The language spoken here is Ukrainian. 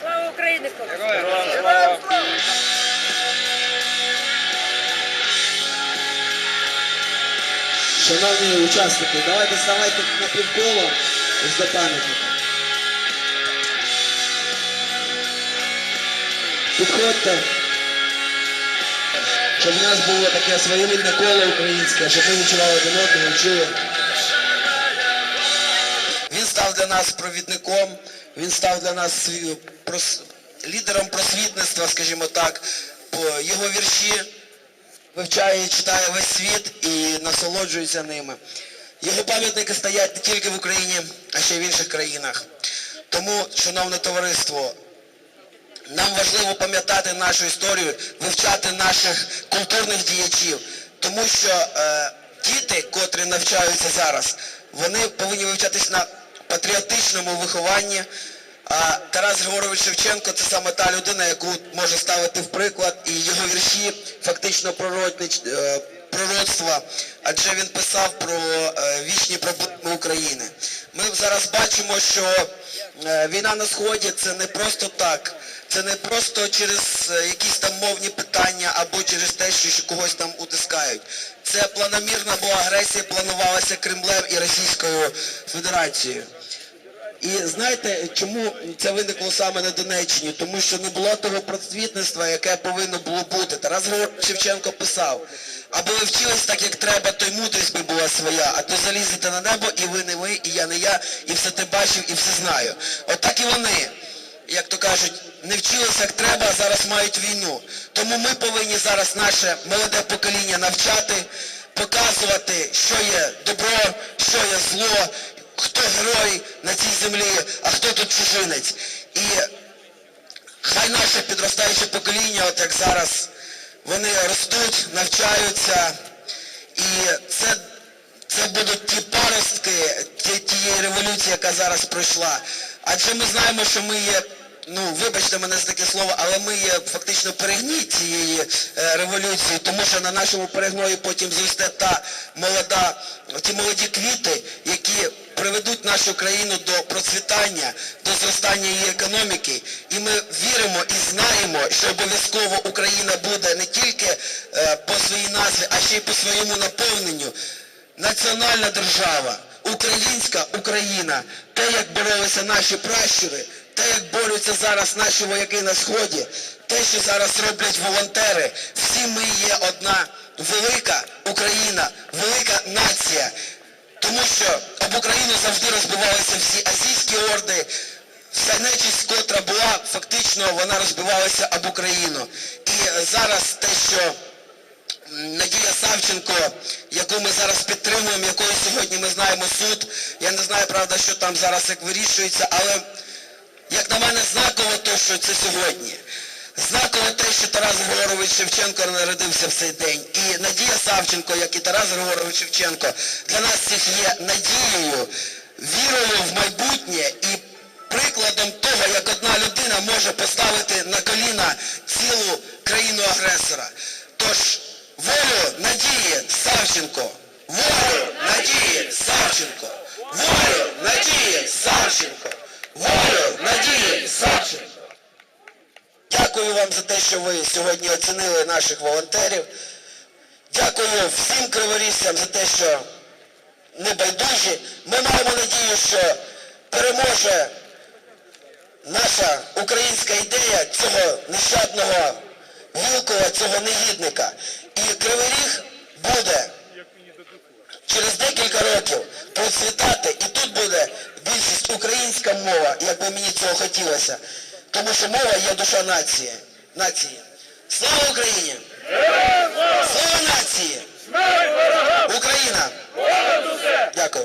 Слава Україні! хлопці! Шановні учасники, давайте ставайте на півколо до пам'ятника. Підходьте, щоб в нас було таке своєрідне коло українське, щоб ми відчували один одного, чули. Він став для нас провідником, він став для нас прос- лідером просвітництва, скажімо так, його вірші вивчає і читає весь світ і насолоджується ними. Його пам'ятники стоять не тільки в Україні, а ще й в інших країнах. Тому, шановне товариство, нам важливо пам'ятати нашу історію, вивчати наших культурних діячів, тому що е, діти, котрі навчаються зараз, вони повинні вивчатись на патріотичному вихованні. А Тарас Григорович Шевченко це саме та людина, яку може ставити в приклад, і його вірші фактично е, пророцтва, адже він писав про е, вічні проблеми України. Ми зараз бачимо, що е, війна на сході це не просто так. Це не просто через е, якісь там мовні питання або через те, що когось там утискають. Це планомірна, бо агресія планувалася Кремлем і Російською Федерацією. І знаєте, чому це виникло саме на Донеччині? Тому що не було того просвітництва, яке повинно було бути. Тарас Шевченко писав, аби ви вчились так, як треба, то й мудрість би була своя, а то залізете на небо, і ви не ви, і я не я, і все те бачив, і все знаю. Отак і вони, як то кажуть, не вчилися як треба, а зараз мають війну. Тому ми повинні зараз наше молоде покоління навчати, показувати, що є добро, що є зло, хто герой на цій землі, а хто тут чужинець. І хай наше підростаюче покоління, от як зараз, вони ростуть, навчаються, і це, це будуть ті паростки тієї революції, яка зараз пройшла. Адже ми знаємо, що ми є, ну вибачте мене за таке слово, але ми є фактично перегній цієї е, революції, тому що на нашому перегної потім зросте та молода, ті молоді квіти, які приведуть нашу країну до процвітання, до зростання її економіки. І ми віримо і знаємо, що обов'язково Україна буде не тільки е, по своїй назві, а ще й по своєму наповненню. Національна держава, українська Україна, те, як боролися наші пращури, те, як борються зараз наші вояки на Сході, те, що зараз роблять волонтери, всі ми є одна велика Україна, велика нація. Тому що об Україну завжди розбивалися всі азійські орди, вся нечисть, котра була, фактично вона розбивалася об Україну. І зараз те, що Надія Савченко, яку ми зараз підтримуємо, якою сьогодні ми знаємо суд. Я не знаю, правда, що там зараз як вирішується, але як на мене знаково то, що це сьогодні. Знаково те, що Тарас Григорович Шевченко народився в цей день. І Надія Савченко, як і Тарас Григорович Шевченко, для нас всіх є надією, вірою в майбутнє і прикладом того, як одна людина може поставити на коліна цілу країну агресора. Тож, волю Надії Савченко! Волю Надії Савченко! Волю Надії Савченко! Волю Надії Савченко! Дякую вам за те, що ви сьогодні оцінили наших волонтерів. Дякую всім криворіжцям за те, що не байдужі. Ми маємо надію, що переможе наша українська ідея цього нещадного Вілкова, цього негідника. І Кривий Ріг буде через декілька років процвітати, і тут буде більшість українська мова, як би мені цього хотілося. Тому що мова є душа нації нації. Слава Україні! Слава нації! Україна! Дякую.